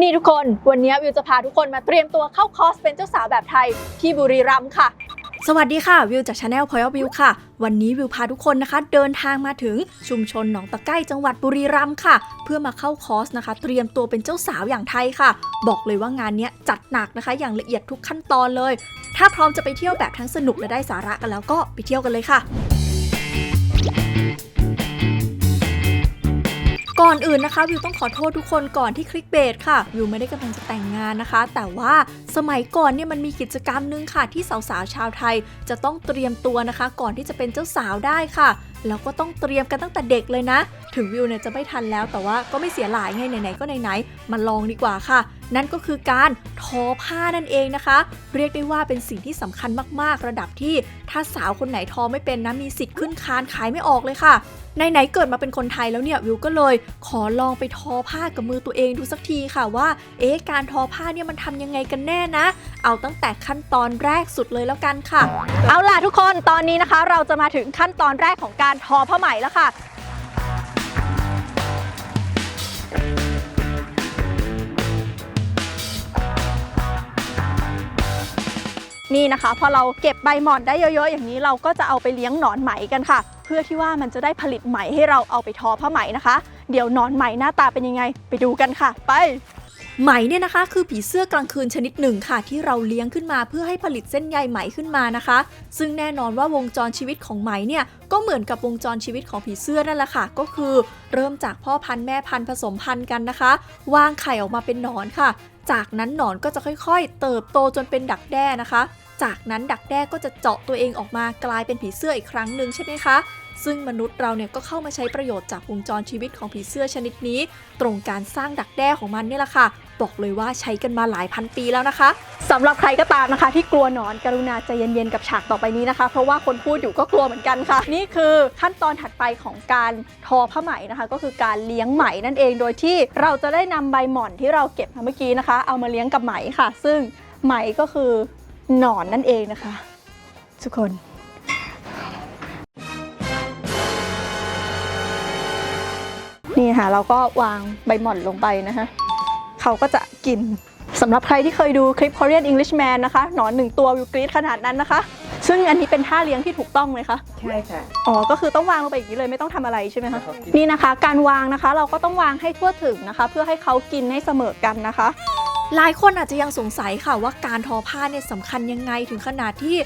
นี่ทุกคน วันนี้วิวจะพาทุกคนมาเตรียมตัวเข้าคอร์สเป็นเจ้าสาวแบบไทยที่บุรีรัมย์ค่ะ สวัสดีค่ะ วิวจากชาแนลพอยวิวค่ะ วันนี้วิวพาทุกคนนะคะ เดินทางมาถึงชุมชนหนองตะไก้จังหวัดบุรีรัมย์ค่ะ เพื่อมาเข้าคอร์สนะคะ เตรียมตัวเป็นเจ้าสาวอย่างไทยค่ะ บอกเลยว่างานนี้จัดหนักนะคะ อย่างละเอียดทุกขั้นตอนเลย ถ้าพร้อมจะไปเที่ยวแบบทั้งสนุกและได้สาระกันแล้วก็ไปเที่ยวกันเลยค่ะ ก่อนอื่นนะคะวิวต้องขอโทษทุกคนก่อนที่คลิกเบสค่ะวิวไม่ได้กำลังจะแต่งงานนะคะ แต่ว่าสมัยก่อนเนี่ยมันมีกิจกรรมหนึงค่ะ ที่สาวๆชาวไทย จะต้องเตรียมตัวนะคะ ก่อนที่จะเป็นเจ้าสาวได้ค่ะแล้วก็ต้องเตรียมกันตั้งแต่เด็กเลยนะ ถึงวิวเนี่ยจะไม่ทันแล้วแต่ว่าก็ไม่เสียหลายไงไหนๆก็ไหนๆมาลองดีกว่าค่ะ นั่นก็คือการทอผ้านั่นเองนะคะ เรียกได้ว่าเป็นสิ่งที่สำคัญมากๆ ระดับที่ ถ้าสาวคนไหนทอไม่เป็นนะมีสิทธิ์ขึ้นคานขายไม่ออกเลยค่ะ ไหนๆเกิดมาเป็นคนไทยแล้วเนี่ยวิวก็เลยขอลองไปทอผ้ากับมือตัวเองดูสักทีค่ะว่า เอ๊ะการทอผ้าเนี่ยมันทำยังไงกันแน่นะ เอาตั้งแต่ขั้นตอนแรกสุดเลยแล้วกันค่ะ เอาล่ะทุกคนตอนนี้นะคะ เราจะมาถึงขั้นตอนแรกของการทอผ้าไหมแล้วค่ะ นี่นะคะ พอเราเก็บใบหม่อนได้เยอะ ๆ อย่างนี้เราก็จะเอาไปเลี้ยงหนอนไหมกันค่ะ เพื่อที่ว่ามันจะได้ผลิตไหมให้เราเอาไปทอผ้าไหมนะคะ เดี๋ยวหนอนไหมหน้าตาเป็นยังไง ไปดูกันค่ะ ไปไหมเนี่ยนะคะ คือผีเสื้อกลางคืนชนิดหนึ่งค่ะ ที่เราเลี้ยงขึ้นมาเพื่อให้ผลิตเส้นใยไหมขึ้นมานะคะ ซึ่งแน่นอนว่าวงจรชีวิตของไหมเนี่ยก็เหมือนกับวงจรชีวิตของผีเสื้อนั่นแหละค่ะ ก็คือ เริ่มจากพ่อพันธุ์แม่พันธุ์ผสมพันธุ์กันนะคะ วางไข่ออกมาเป็นหนอนค่ะ จากนั้นหนอนก็จะค่อยๆ เติบโตจนเป็นดักแด้นะคะ จากนั้นดักแด้ก็จะเจาะตัวเองออกมากลายเป็นผีเสื้ออีกครั้งหนึ่งใช่ไหมคะ ซึ่งมนุษย์เราเนี่ยก็เข้ามาใช้ประโยชน์จากวงจรชีวิตของผีเสื้อชนิดนี้ ตรงการสร้างดักแด้ของมันเนี่ยแหละค่ะ บอกเลยว่าใช้กันมาหลายพันปีแล้วนะคะ สำหรับใครก็ตามนะคะ ที่กลัวหนอนกรุณาใจเย็นๆกับฉากต่อไปนี้นะคะ เพราะว่าคนพูดอยู่ก็กลัวเหมือนกันค่ะ นี่คือขั้นตอนถัดไปของการทอผ้าไหมนะคะ ก็คือการเลี้ยงไหมนั่นเองโดยที่เราจะได้นำใบหม่อนที่เราเก็บมาเมื่อกี้นะคะ เอามาเลี้ยงกับไหมค่ะ ซึ่งไหมก็คือหนอนนั่นเองนะคะ ทุกคนนี่ค่ะเราก็วางใบหม่อนลงไปนะคะเขาก็จะกิน สำหรับใครที่เคยดูคลิป Korean Englishman นะคะ หนอนหนึ่งตัววิวกรีดขนาดนั้นนะคะ ซึ่งอันนี้เป็นท่าเลี้ยงที่ถูกต้องไหมคะ ใช่ค่ะ อ๋อ ก็คือต้องวางลงไปอย่างนี้เลยไม่ต้องทำอะไรใช่ไหมคะครับนี่นะคะ การวางนะคะเราก็ต้องวางให้ทั่วถึงนะคะ เพื่อให้เขากินให้เสมอกันนะคะ หลายคนอาจจะยังสงสัยค่ะว่าการทอผ้าเนี่ยสำคัญยังไงถึงขนาดที่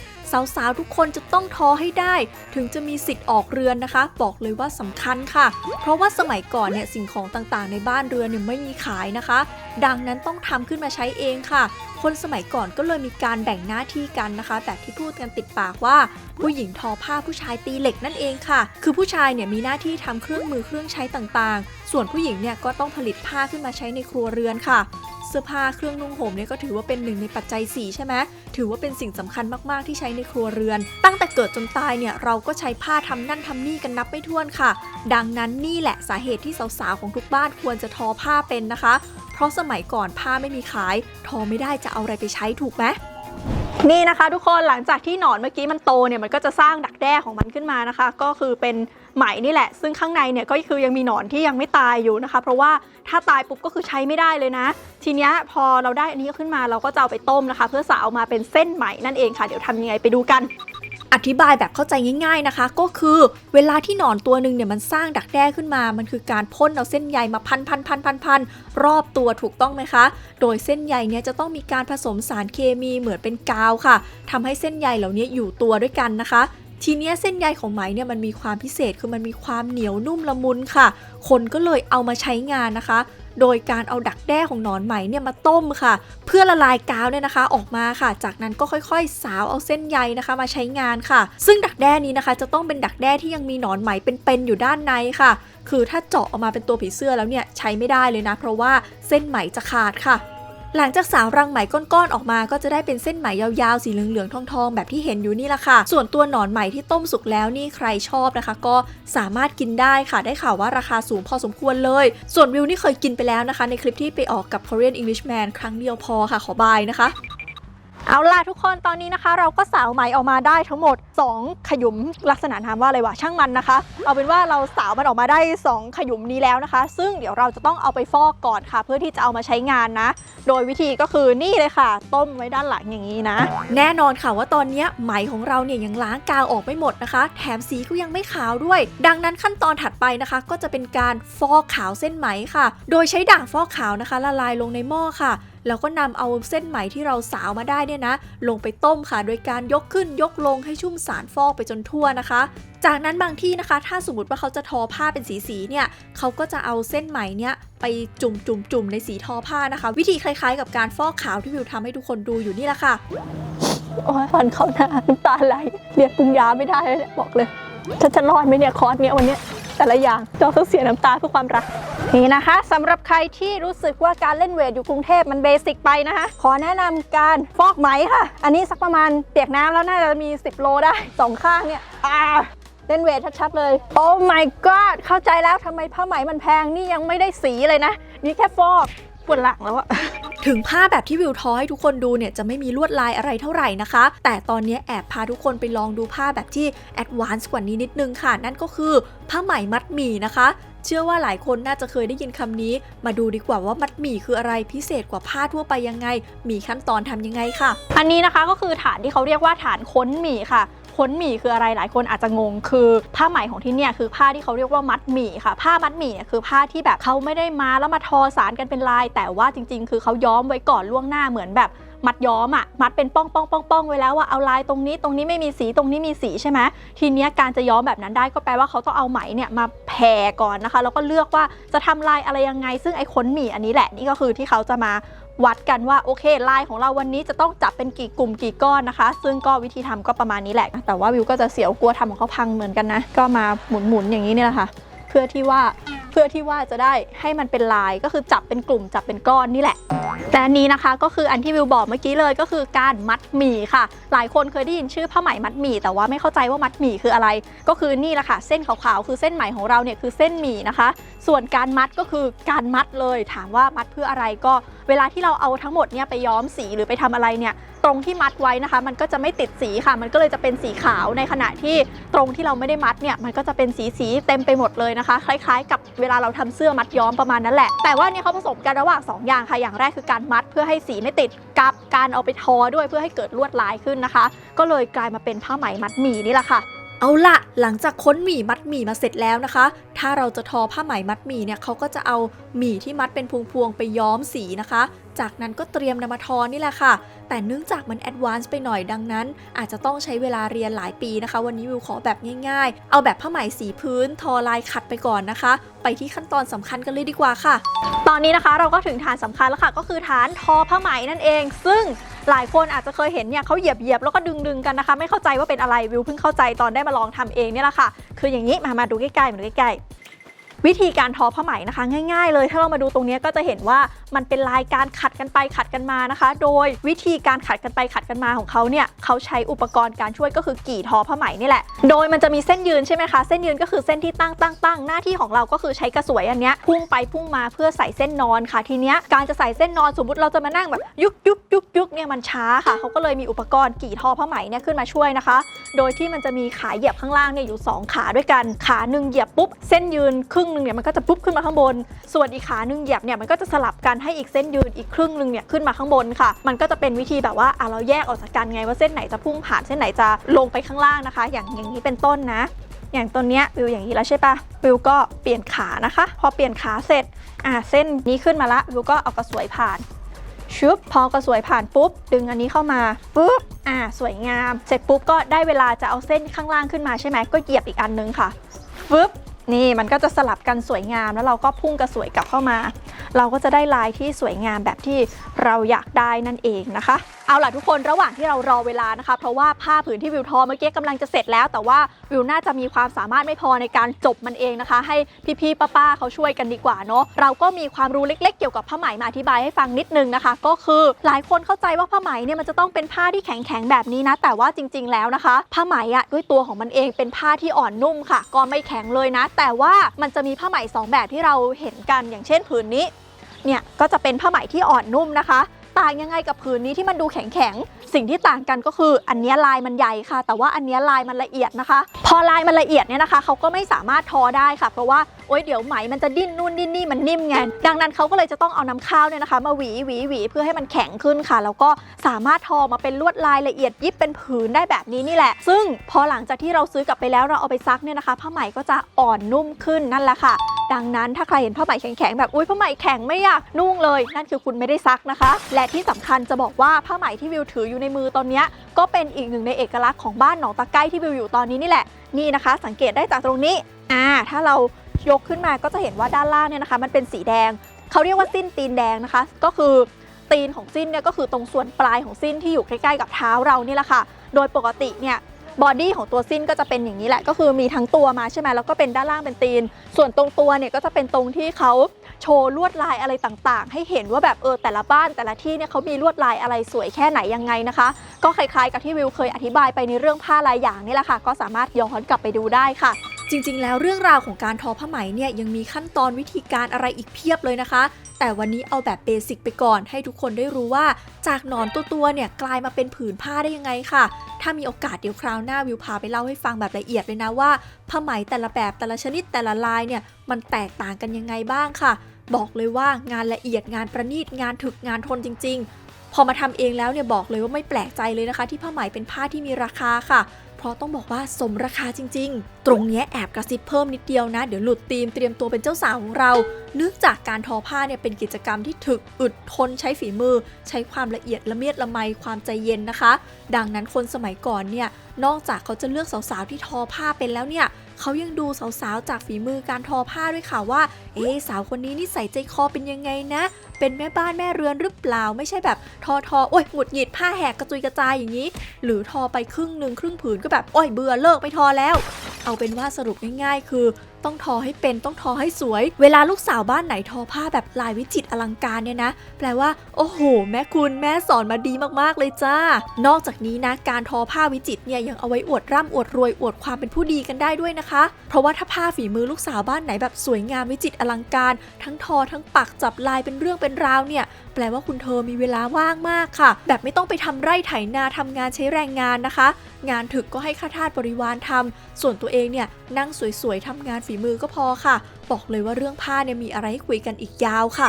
สาวๆทุกคนจะต้องทอให้ได้ ถึงจะมีสิทธิ์ออกเรือนนะคะ บอกเลยว่าสำคัญค่ะ เพราะว่าสมัยก่อนเนี่ยสิ่งของต่างๆ ในบ้านเรือนเนี่ยไม่มีขายนะคะ ดังนั้นต้องทำขึ้นมาใช้เองค่ะ คนสมัยก่อนก็เลยมีการแบ่งหน้าที่กันนะคะ แบบที่พูดกันติดปากว่า ผู้หญิงทอผ้าผู้ชายตีเหล็กนั่นเองค่ะ คือผู้ชายเนี่ยมีหน้าที่ทำเครื่องมือเครื่องใช้ต่างๆ ส่วนผู้หญิงเนี่ยก็ต้องผลิตผ้าขึ้นมาใช้ในครัวเรือนค่ะ สื้อผ้าเครื่องนุ่งห่มเนี่ยก็ถือว่าเป็นหนึ่งในปัจจัย 4 ใช่ไหมถือว่าเป็นสิ่งสำคัญมากๆที่ใช้ในครัวเรือน ตั้งแต่เกิดจนตายเนี่ยเราก็ใช้ผ้าทำนั่นทำนี่กันนับไม่ถ้วนค่ะ ดังนั้นนี่แหละสาเหตุที่สาวๆของทุกบ้านควรจะทอผ้าเป็นนะคะ เพราะสมัยก่อนผ้าไม่มีขาย ทอไม่ได้จะเอาอะไรไปใช้ถูกไหม นี่นะคะทุกคนหลังจากที่หนอนเมื่อกี้มันโตเนี่ยมันก็จะสร้างดักแด้ของมันขึ้นมานะคะ ก็คือเป็นไหมนี่แหละ ซึ่งข้างในเนี่ยก็คือยังมีหนอนที่ยังไม่ตายอยู่นะคะ เพราะว่าถ้าตายปุ๊บก็คือใช้ไม่ได้เลยนะ ทีนี้พอเราได้อันนี้ขึ้นมาเราก็จะเอาไปต้มนะคะ เพื่อสาวมาเป็นเส้นไหมนั่นเองค่ะ เดี๋ยวทำยังไงไปดูกัน อธิบายแบบเข้าใจง่าย ๆนะคะ ก็คือเวลาที่หนอนตัวหนึ่งเนี่ยมันสร้างดักแด้ขึ้นมา มันคือการพ่นเอาเส้นใยมาพันพันพันพันพันรอบตัวถูกต้องไหมคะ โดยเส้นใยเนี่ยจะต้องมีการผสมสารเคมีเหมือนเป็นกาวค่ะทำให้เส้นใยเหล่านี้อยู่ตัวด้วยกันนะคะทีเนี้ยเส้นใยของไหมเนี่ยมันมีความพิเศษคือมันมีความเหนียวนุ่มละมุนค่ะ คนก็เลยเอามาใช้งานนะคะ โดยการเอาดักแด้ของหนอนไหมเนี่ยมาต้มค่ะ เพื่อละลายกาวเนี่ยนะคะ ออกมาค่ะ จากนั้นก็ค่อยๆ สาวเอาเส้นใยนะคะ มาใช้งานค่ะ ซึ่งดักแด้นี้นะคะ จะต้องเป็นดักแด้ที่ยังมีหนอนไหมเป็นๆอยู่ด้านในค่ะ คือถ้าเจาะออกมาเป็นตัวผีเสื้อแล้วเนี่ยใช้ไม่ได้เลยนะ เพราะว่าเส้นไหมจะขาดค่ะ หลังจากสาวรังไหมก้อนๆออกมาก็จะได้เป็นเส้นไหมยาวๆสีเหลืองๆทองๆ แบบที่เห็นอยู่นี่แหละค่ะ ส่วนตัวหนอนไหมที่ต้มสุกแล้วนี่ใครชอบนะคะ ก็สามารถกินได้ค่ะได้ข่าวว่าราคาสูงพอสมควรเลย ส่วนวิวนี่เคยกินไปแล้วนะคะ ในคลิปที่ไปออกกับ Korean Englishman ครั้งเดียวพอค่ะขอบายนะคะ เอาล่ะทุกคนตอนนี้นะคะ เราก็สาวไหมออกมาได้ทั้งหมด 2 ขยุมลักษณะนามว่าอะไรวะช่างมันนะคะ เอาเป็นว่าเราสาวมันออกมาได้ 2 ขยุมนี้แล้วนะคะ ซึ่งเดี๋ยวเราจะต้องเอาไปฟอกก่อนค่ะ เพื่อที่จะเอามาใช้งานนะ โดยวิธีก็คือนี่เลยค่ะ ต้มไว้ด้านหลังอย่างนี้นะ แน่นอนค่ะว่าตอนนี้ไหมของเราเนี่ยยังล้างกาวออกไม่หมดนะคะ แถมสีก็ยังไม่ขาวด้วย ดังนั้นขั้นตอนถัดไปนะคะ ก็จะเป็นการฟอกขาวเส้นไหมค่ะ โดยใช้ด่างฟอกขาวนะคะ ละลายลงในหม้อค่ะ แล้วก็นำเอาเส้นไหมที่เราสาวมาได้เนี่ยนะ ลงไปต้มค่ะ โดยการยกขึ้นยกลงให้ชุ่มสารฟอกไปจนทั่วนะคะ จากนั้นบางที่นะคะ ถ้าสมมติว่าเขาจะทอผ้าเป็นสีสีๆเนี่ยเขาก็จะเอาเส้นไหมเนี่ยไปจุ่มจุ่มจุ่มในสีทอผ้านะคะ วิธีคล้ายๆ กับการฟอกขาวที่วิวทำให้ทุกคนดูอยู่นี่แหละค่ะโอ้ยฟันเข้าหน้าน้ำตาไหลเรียกปรุงยาไม่ได้เลยเนี่ยบอกเลยฉันจะรอดไหมเนี่ยคอร์สเนี้ยวันเนี้ย แต่ละอย่างเราต้องเสียน้ำตาเพื่อความรักนี่นะคะสำหรับใครที่รู้สึกว่าการเล่นเวทอยู่กรุงเทพมันเบสิกไปนะคะ ขอแนะนำการฟอกไหมค่ะ อันนี้สักประมาณเปียกน้ำแล้วน่าจะมี 10 โลได้สองข้างเนี่ยอ่าเล่นเวทชัดๆเลย โอ้ my god เข้าใจแล้วทำไมผ้าไหมมันแพง นี่ยังไม่ได้สีเลยนะ นี่แค่ฟอกปวดหลังแล้วอะ ถึงผ้าแบบที่วิวทอให้ทุกคนดูเนี่ยจะไม่มีลวดลายอะไรเท่าไหร่นะคะ แต่ตอนนี้แอบพาทุกคนไปลองดูผ้าแบบที่แอดวานซ์กว่านี้นิดนึงค่ะ นั่นก็คือผ้าไหมมัดหมี่นะคะเชื่อว่าหลายคนน่าจะเคยได้ยินคำนี้ มาดูดีกว่าว่ามัดหมี่คืออะไรพิเศษกว่าผ้าทั่วไปยังไง มีขั้นตอนทำยังไงค่ะ อันนี้นะคะก็คือฐานที่เขาเรียกว่าฐานค้นหมี่ค่ะ ค้นหมี่คืออะไรหลายคนอาจจะงง คือผ้าไหมของที่เนี่ยคือผ้าที่เขาเรียกว่ามัดหมี่ค่ะ ผ้ามัดหมี่เนี่ยคือผ้าที่แบบเขาไม่ได้มาแล้วมาทอสารกันเป็นลาย แต่ว่าจริง ๆ คือเขาย้อมไว้ก่อนล่วงหน้าเหมือนแบบมัดย้อมอะมัดเป็นป้องป้องป้องป้องไว้แล้วว่าเอาลายตรงนี้ตรงนี้ไม่มีสีตรงนี้มีสีใช่ไหมทีเนี้ยการจะย้อมแบบนั้นได้ก็แปลว่าเขาต้องเอาไหมเนี่ยมาแผ่ก่อนนะคะ แล้วก็เลือกว่าจะทำลายอะไรยังไง ซึ่งไอ้ค้นหมี่อันนี้แหละนี่ก็คือที่เขาจะมา วัดกันว่าโอเคลายของเราวันนี้จะต้องจับเป็นกี่กลุ่มกี่ก้อนนะคะ ซึ่งก็วิธีทำก็ประมาณนี้แหละ แต่ว่าวิวก็จะเสียวกลัวทำของเขาพังเหมือนกันนะ ก็มาหมุนๆอย่างนี้นี่แหละค่ะ เพื่อที่ว่า พื่อที่ว่าจะได้ให้มันเป็นลายก็คือจับเป็นกลุ่มจับเป็นก้อนนี่แหละ แต่อันนี้นะคะก็คืออันที่วิวบอกเมื่อกี้เลยก็คือการมัดหมี่ค่ะ หลายคนเคยได้ยินชื่อผ้าไหมมัดหมี่แต่ว่าไม่เข้าใจว่ามัดหมี่คืออะไร ก็คือนี่แหละค่ะเส้นขาวๆคือเส้นไหมของเราเนี่ยคือเส้นหมี่นะคะ ส่วนการมัดก็คือการมัดเลย ถามว่ามัดเพื่ออะไรก็ เวลาที่เราเอาทั้งหมดเนี่ยไปย้อมสีหรือไปทำอะไรเนี่ย ตรงที่มัดไว้นะคะ มันก็จะไม่ติดสีค่ะ มันก็เลยจะเป็นสีขาวในขณะที่ตรงที่เราไม่ได้มัดเนี่ยมันก็จะเป็นสีสีเต็มไปหมดเลยนะคะ คล้าย ๆ กับเวลาเราทำเสื้อมัดย้อมประมาณนั้นแหละ แต่ว่าเนี่ยเขาผสมกันระหว่างสองอย่างค่ะอย่างแรกคือการมัดเพื่อให้สีไม่ติดกับการเอาไปทอด้วยเพื่อให้เกิดลวดลายขึ้นนะคะ ก็เลยกลายมาเป็นผ้าไหมมัดหมี่นี่แหละค่ะ เอาละหลังจากค้นหมี่มัดหมี่มาเสร็จแล้วนะคะ ถ้าเราจะทอผ้าไหมมัดหมี่เนี่ยเขาก็จะเอาหมี่ที่มัดเป็นพวงๆไปย้อมสีนะคะ จากนั้นก็เตรียมนำมาทอนี่แหละค่ะ แต่เนื่องจากมันแอดวานซ์ไปหน่อยดังนั้น อาจจะต้องใช้เวลาเรียนหลายปีนะคะ วันนี้วิวขอแบบง่ายๆ เอาแบบผ้าไหมสีพื้น ทอลายขัดไปก่อนนะคะ ไปที่ขั้นตอนสำคัญกันเลยดีกว่าค่ะ ตอนนี้นะคะเราก็ถึงฐานสำคัญแล้วค่ะ ก็คือฐานทอผ้าไหมนั่นเอง ซึ่ง หลายคนอาจจะเคยเห็นเนี่ยเขาเหยียบเหยียบแล้วก็ดึงดึงกันนะคะ ไม่เข้าใจว่าเป็นอะไรวิวเพิ่งเข้าใจตอนได้มาลองทำเองเนี่ยแหละค่ะ คืออย่างนี้มามาดูใกล้ๆมาดูใกล้ๆ วิธีการทอผ้าไหมนะคะ ง่ายๆ เลยถ้าเรามาดูตรงนี้ก็จะเห็นว่ามันเป็นลายการขัดกันไปขัดกันมานะคะ โดยวิธีการขัดกันไปขัดกันมาของเขาเนี่ยเขาใช้อุปกรณ์การช่วยก็คือกี่ทอผ้าไหมนี่แหละ โดยมันจะมีเส้นยืนใช่ไหมคะเส้นยืนก็คือเส้นที่ตั้งตั้งตั้งหน้าที่ของเราก็คือใช้กระสวยอันเนี้ยพุ่งไปพุ่งมาเพื่อใส่เส้นนอนค่ะทีเนี้ยการจะใส่เส้นนอนสมมติเราจะมานั่งแบบยุกยุกยุกยุกเนี่ยมันช้าค่ะเขาก็เลยมีอุปกรณ์กี่ทอผ้าไหมเนี่ยขึ้นมาช่วยนะคะ โดยที่มันจะมีขาเหยียบข้างล่างเนี่ยอยู่ 2 ขาด้วยกันขาหนึ่งเหยียบปุ๊บเส้นยืนครึ่งนึงเนี่ยมันก็จะปุ๊บขึ้นมาข้างบน ส่วนอีกขาหนึ่งเหยียบเนี่ยมันก็จะสลับกันให้อีกเส้นยืนอีกครึ่งหนึ่งเนี่ยขึ้นมาข้างบนค่ะ มันก็จะเป็นวิธีแบบว่าอะเราแยกออกจากกันไงว่าเส้นไหนจะพุ่งผ่านเส้นไหนจะลงไปข้างล่างนะคะ อย่างอย่างนี้เป็นต้นนะ อย่างตัวเนี้ยวิวอย่างนี้แล้วใช่ปะวิวก็เปลี่ยนขานะคะ พอเปลี่ยนขาเสร็จอะเส้นนี้ขึ้นมาละวิวก็เอากระสวยผ่านชุบพอกระสวยผ่านปุ๊บ ดึงอันนี้เข้ามาปุ๊บอ่าสวยงาม เสร็จปุ๊บก็ได้เวลาจะเอาเส้นข้างล่างขึ้นมาใช่ไหมก็เหยียบอีกอันนึงค่ะฟึบ นี่มันก็จะสลับกันสวยงามแล้วเราก็พุ่งกระสวยกลับเข้ามา เราก็จะได้ลายที่สวยงามแบบที่เราอยากได้นั่นเองนะคะ เอาล่ะทุกคนระหว่างที่เรารอเวลานะคะ เพราะว่าผ้าผืนที่วิวทอเมื่อกี้กำลังจะเสร็จแล้ว แต่ว่าวิวน่าจะมีความสามารถไม่พอในการจบมันเองนะคะ ให้พี่ๆป้าๆเขาช่วยกันดีกว่าเนาะเราก็มีความรู้เล็ก ๆ เกี่ยวกับผ้าไหมมาอธิบายให้ฟังนิดนึงนะคะ ก็คือหลายคนเข้าใจว่าผ้าไหมเนี่ยมันจะต้องเป็นผ้าที่แข็งๆแบบนี้นะ แต่ว่าจริง ๆ แล้วนะคะ ผ้าไหมอะด้วยตัวของมันเองเป็นผ้าที่อ่อนนุ่มค่ะ ก็ไม่แข็งเลยนะ แต่ว่ามันจะมีผ้าไหมสองแบบที่เราเห็นกันอย่างเช่นผืนนี้ เนี่ยก็จะเป็นผ้าไหมที่อ่อนนุ่มนะคะ ต่างยังไงกับผืนนี้ที่มันดูแข็งๆ สิ่งที่ต่างกันก็คืออันนี้ลายมันใหญ่ค่ะ แต่ว่าอันนี้ลายมันละเอียดนะคะ พอลายมันละเอียดเนี่ยนะคะเขาก็ไม่สามารถทอได้ค่ะ เพราะว่า โอ๊ยเดี๋ยวไหมมันจะดิ้นนู่นดิ้นนี่มันนิ่มไงดังนั้นเขาก็เลยจะต้องเอาน้ำข้าวเนี่ยนะคะมาหวีหวีหวีเพื่อให้มันแข็งขึ้นค่ะ แล้วก็สามารถทอมาเป็นลวดลายละเอียดยิบเป็นผืนได้แบบนี้นี่แหละ ซึ่งพอหลังจากที่เราซื้อกลับไปแล้วเราเอาไปซักเนี่ยนะคะผ้าไหมก็จะอ่อนนุ่มขึ้นนั่นแหละค่ะ ดังนั้นถ้าใครเห็นผ้าไหมแข็งๆแบบอุ้ยผ้าไหมแข็งไม่อยากนุ่งเลย นั่นคือคุณไม่ได้ซักนะคะ และที่สำคัญจะบอกว่าผ้าไหมที่วิวถืออยู่ในมือตอนนี้ก็เป็นอีกหนึ่งในเอกลักษณ์ของบ้านหนองตะไก้ที่วิวอยู่ตอนนี้นี่แหละนี่นะคะ สังเกตได้จากตรงนี้อ่าถ้าเรา ยกขึ้นมาก็จะเห็นว่าด้านล่างเนี่ยนะคะ มันเป็นสีแดงเขาเรียกว่าสิ้นตีนแดงนะคะ ก็คือตีนของสิ้นเนี่ยก็คือตรงส่วนปลายของสิ้นที่อยู่ใกล้ๆกับเท้าเรานี่แหละค่ะ โดยปกติเนี่ยบอดี้ของตัวสิ้นก็จะเป็นอย่างนี้แหละ ก็คือมีทั้งตัวมาใช่ไหมแล้วก็เป็นด้านล่างเป็นตีน ส่วนตรงตัวเนี่ยก็จะเป็นตรงที่เขาโชว์ลวดลายอะไรต่างๆ ให้เห็นว่าแบบเออแต่ละบ้านแต่ละที่เนี่ยเขามีลวดลายอะไรสวยแค่ไหนยังไงนะคะ ก็คล้ายๆกับที่วิวเคยอธิบายไปในเรื่องผ้าลายอย่างนี่แหละค่ะ ก็สามารถย้อนกลับไปดูได้ค่ะ จริงๆ แล้วเรื่องราวของการทอผ้าไหมเนี่ยยังมีขั้นตอนวิธีการอะไรอีกเพียบเลยนะคะ แต่วันนี้เอาแบบเบสิกไปก่อนให้ทุกคนได้รู้ว่า จากหนอนตัวๆเนี่ยกลายมาเป็นผืนผ้าได้ยังไงค่ะ ถ้ามีโอกาสเดี๋ยวคราวหน้าวิวพาไปเล่าให้ฟังแบบละเอียดเลยนะว่าผ้าไหมแต่ละแบบแต่ละชนิดแต่ละลายเนี่ยมันแตกต่างกันยังไงบ้างค่ะ บอกเลยว่างานละเอียดงานประณีตงานถึกงานทนจริง ๆ พอมาทำเองแล้วเนี่ยบอกเลยว่าไม่แปลกใจเลยนะคะ ที่ผ้าไหมเป็นผ้าที่มีราคาค่ะ เพราะต้องบอกว่าสมราคาจริง ๆ ตรงเนี้ยแอบกระซิบเพิ่มนิดเดียวนะ เดี๋ยวหลุดธีมเตรียมตัวเป็นเจ้าสาวของเรา เนื่องจากการทอผ้าเนี่ยเป็นกิจกรรมที่ถึกอึดทนใช้ฝีมือ ใช้ความละเอียดละเมียดละไมความใจเย็นนะคะ ดังนั้นคนสมัยก่อนเนี่ยนอกจากเขาจะเลือกสาวๆที่ทอผ้าเป็นแล้วเนี่ยเขายังดูสาวๆจากฝีมือการทอผ้าด้วยค่ะว่า เอ๊สาวคนนี้นิสัยใจคอเป็นยังไงนะ เป็นแม่บ้านแม่เรือนหรือเปล่า ไม่ใช่แบบทอทอโอ้ยหงุดหงิดผ้าแหกกระจุยกระจายอย่างนี้ หรือทอไปครึ่งหนึ่งครึ่งผืนก็แบบโอ้ยเบื่อเลิกไม่ทอแล้ว เอาเป็นว่าสรุปง่ายๆ คือ ต้องทอให้เป็นต้องทอให้สวย เวลาลูกสาวบ้านไหนทอผ้าแบบลายวิจิตรอลังการเนี่ยนะ แปลว่า โอ้โห แม่คุณแม่สอนมาดีมากๆเลยจ้า นอกจากนี้นะการทอผ้าวิจิตรเนี่ยยังเอาไว้อวดร่ำอวดรวยอวดความเป็นผู้ดีกันได้ด้วยนะคะ เพราะว่าถ้าผ้าฝีมือลูกสาวบ้านไหนแบบสวยงามวิจิตรอลังการ ทั้งทอทั้งปักจับลายเป็นเรื่องเป็นราวเนี่ย แปลว่าคุณเธอมีเวลาว่างมากค่ะ แบบไม่ต้องไปทำไร่ไถนาทำงานใช้แรงงานนะคะ งานถึกก็ให้ข้าทาสบริวารทำส่วนตัวเองเนี่ยนั่งสวยๆทำงานฝีมือก็พอค่ะ บอกเลยว่าเรื่องผ้าเนี่ยมีอะไรให้คุยกันอีกยาวค่ะ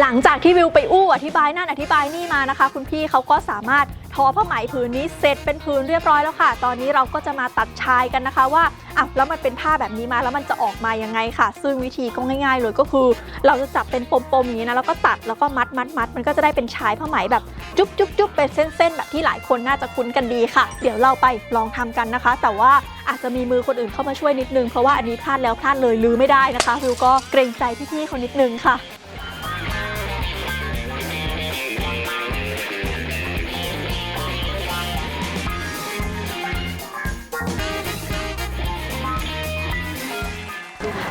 หลังจากที่วิวไปอู้อธิบายนั่นอธิบายนี่มานะคะ คุณพี่เขาก็สามารถทอผ้าไหมผืนนี้เสร็จเป็นผืนเรียบร้อยแล้วค่ะ ตอนนี้เราก็จะมาตัดชายกันนะคะว่าอะแล้วมันเป็นผ้าแบบนี้มาแล้วมันจะออกมายังไงค่ะ ซึ่งวิธีก็ง่าย ๆ เลยก็คือ เราจะจับเป็นปมๆอย่างนี้นะแล้วก็ตัดแล้วก็มัดมัดมัดมันก็จะได้เป็นชายผ้าไหมแบบจุ๊บจุ๊บจุ๊บเป็นเส้นๆแบบที่หลายคนน่าจะคุ้นกันดีค่ะ เดี๋ยวเราไปลองทำกันนะคะ แต่ว่าอาจจะมีมือคนอื่นเข้ามาช่วยนิดนึง เพราะว่าอันนี้พลาดแล้วพลาดเลยลือไม่ได้นะคะวิวก็เกรงใจพี่ๆคนนิดนึงค่ะ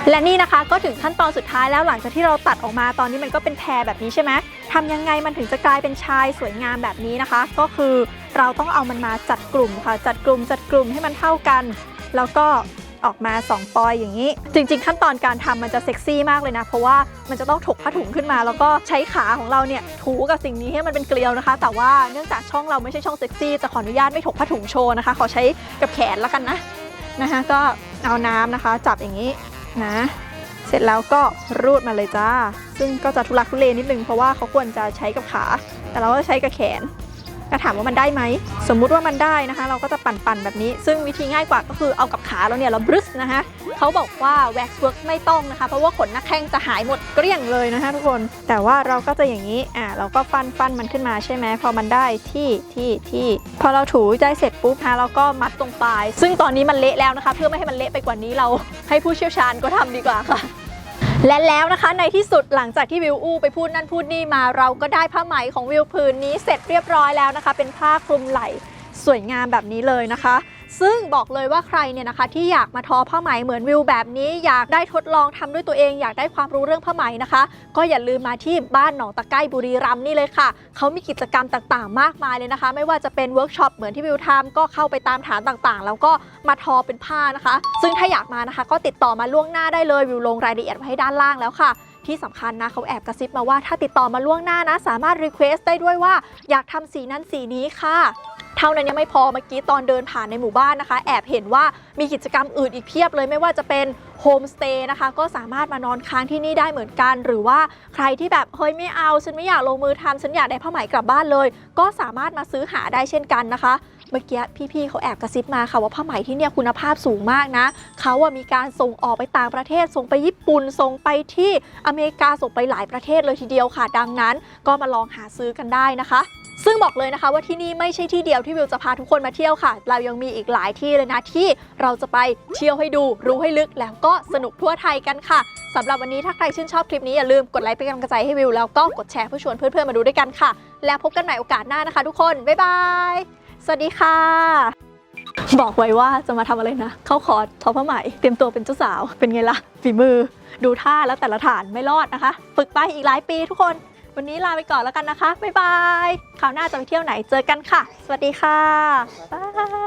และนี่นะคะก็ถึงขั้นตอนสุดท้ายแล้วหลังจากที่เราตัดออกมาตอนนี้มันก็เป็นแพรแบบนี้ใช่ไหม ทำยังไงมันถึงจะกลายเป็นชายสวยงามแบบนี้นะคะ ก็คือเราต้องเอามันมาจัดกลุ่มค่ะ จัดกลุ่มจัดกลุ่มให้มันเท่ากัน แล้วก็ออกมา 2 ปอยอย่างนี้ จริง ๆ ขั้นตอนการทำมันจะเซ็กซี่มากเลยนะ เพราะว่ามันจะต้องถกผ้าถุงขึ้นมา แล้วก็ใช้ขาของเราเนี่ยถูกับสิ่งนี้ให้มันเป็นเกลียวนะคะ แต่ว่าเนื่องจากช่องเราไม่ใช่ช่องเซ็กซี่จะขออนุญาตไม่ถกผ้าถุงโชว์นะคะ ขอใช้กับแขนแล้วกันนะนะคะก็เอาน้ำนะคะ จับอย่างนี้นะ เสร็จแล้วก็รูดมาเลยจ้า ซึ่งก็จะทุลักทุเลนิดนึงเพราะว่าเขาควรจะใช้กับขา แต่เราก็ใช้กับแขน ก็ถามว่ามันได้ไหม สมมุติว่ามันได้นะคะ เราก็จะปั่นๆแบบนี้ ซึ่งวิธีง่ายกว่าก็คือเอากับขาเราเนี่ยเราบรึสนะคะเขาบอกว่า wax work ไม่ต้องนะคะ เพราะว่าขนหน้าแข้งจะหายหมดเกลี้ยงเลยนะคะทุกคน แต่ว่าเราก็จะอย่างนี้ อ่าเราก็ฟันฟันมันขึ้นมาใช่ไหม พอมันได้ที่ที่ที่พอเราถูได้เสร็จปุ๊บนะเราก็มัดตรงปลาย ซึ่งตอนนี้มันเละแล้วนะคะ เพื่อไม่ให้มันเละไปกว่านี้เราให้ผู้เชี่ยวชาญก็ทำดีกว่าค่ะ และแล้วนะคะในที่สุดหลังจากที่วิวอู้ไปพูดนั่นพูดนี่มาเราก็ได้ผ้าไหมของวิวผืนนี้เสร็จเรียบร้อยแล้วนะคะ เป็นผ้าคลุมไหล่สวยงามแบบนี้เลยนะคะ ซึ่งบอกเลยว่าใครเนี่ยนะคะที่อยากมาทอผ้าไหมเหมือนวิวแบบนี้ อยากได้ทดลองทำด้วยตัวเอง อยากได้ความรู้เรื่องผ้าไหมนะคะ ก็อย่าลืมมาที่บ้านหนองตะไก้บุรีรัมย์นี่เลยค่ะเขามีกิจกรรมต่างๆ มากมายเลยนะคะ ไม่ว่าจะเป็นเวิร์กช็อปเหมือนที่วิวทำก็เข้าไปตามฐานต่างๆ แล้วก็มาทอเป็นผ้านะคะ ซึ่งถ้าอยากมานะคะ ก็ติดต่อมาล่วงหน้าได้เลยวิวลงรายละเอียดไว้ให้ด้านล่างแล้วค่ะที่สำคัญนะเขาแอบกระซิบมาว่าถ้าติดต่อมาล่วงหน้านะ สามารถรีเควสได้ด้วยว่าอยากทำสีนั้นสีนี้ค่ะ เท่านั้นยังไม่พอเมื่อกี้ตอนเดินผ่านในหมู่บ้านนะคะ แอบเห็นว่ามีกิจกรรมอื่นอีกเพียบเลยไม่ว่าจะเป็นโฮมสเตย์นะคะก็สามารถมานอนค้างที่นี่ได้เหมือนกัน หรือว่าใครที่แบบเฮ้ยไม่เอา ฉันไม่อยากลงมือทำฉันอยากได้ผ้าไหมกลับบ้านเลย ก็สามารถมาซื้อหาได้เช่นกันนะคะ เมื่อกี้พี่ๆเขาแอบกระซิบมาค่ะว่าผ้าไหมที่เนี่ยคุณภาพสูงมากนะเขาอะมีการส่งออกไปต่างประเทศ ส่งไปญี่ปุ่นส่งไปที่อเมริกาส่งไปหลายประเทศเลยทีเดียวค่ะ ดังนั้น ก็มาลองหาซื้อกันได้นะคะ ซึ่งบอกเลยนะคะว่าที่นี่ไม่ใช่ที่เดียวที่วิวจะพาทุกคนมาเที่ยวค่ะ เรายังมีอีกหลายที่เลยนะที่เราจะไปเที่ยวให้ดู รู้ให้ลึกแล้วก็สนุกทั่วไทยกันค่ะสำหรับวันนี้ถ้าใครชื่นชอบคลิปนี้อย่าลืมกดไลค์เป็นกำลังใจให้วิวแล้วก็กดแชร์เพื่อชวนเพื่อนๆมาดูด้วยกันค่ะ แล้วพบกันใหม่โอกาสหน้านะคะ ทุกคนบ๊ายบายสวัสดีค่ะ บอกไว้ว่าจะมาทำอะไรนะ เข้าคอร์สทอผ้าไหมเตรียมตัวเป็นเจ้าสาวเป็นไงล่ะฝีมือ ดูท่าแล้วแต่ละฐานไม่รอดนะคะ ฝึกไปอีกหลายปีทุกคน วันนี้ลาไปก่อนแล้วกันนะคะ บ๊ายบายคราวหน้าจะไปเที่ยวไหนเจอกันค่ะ สวัสดีค่ะ บ๊าย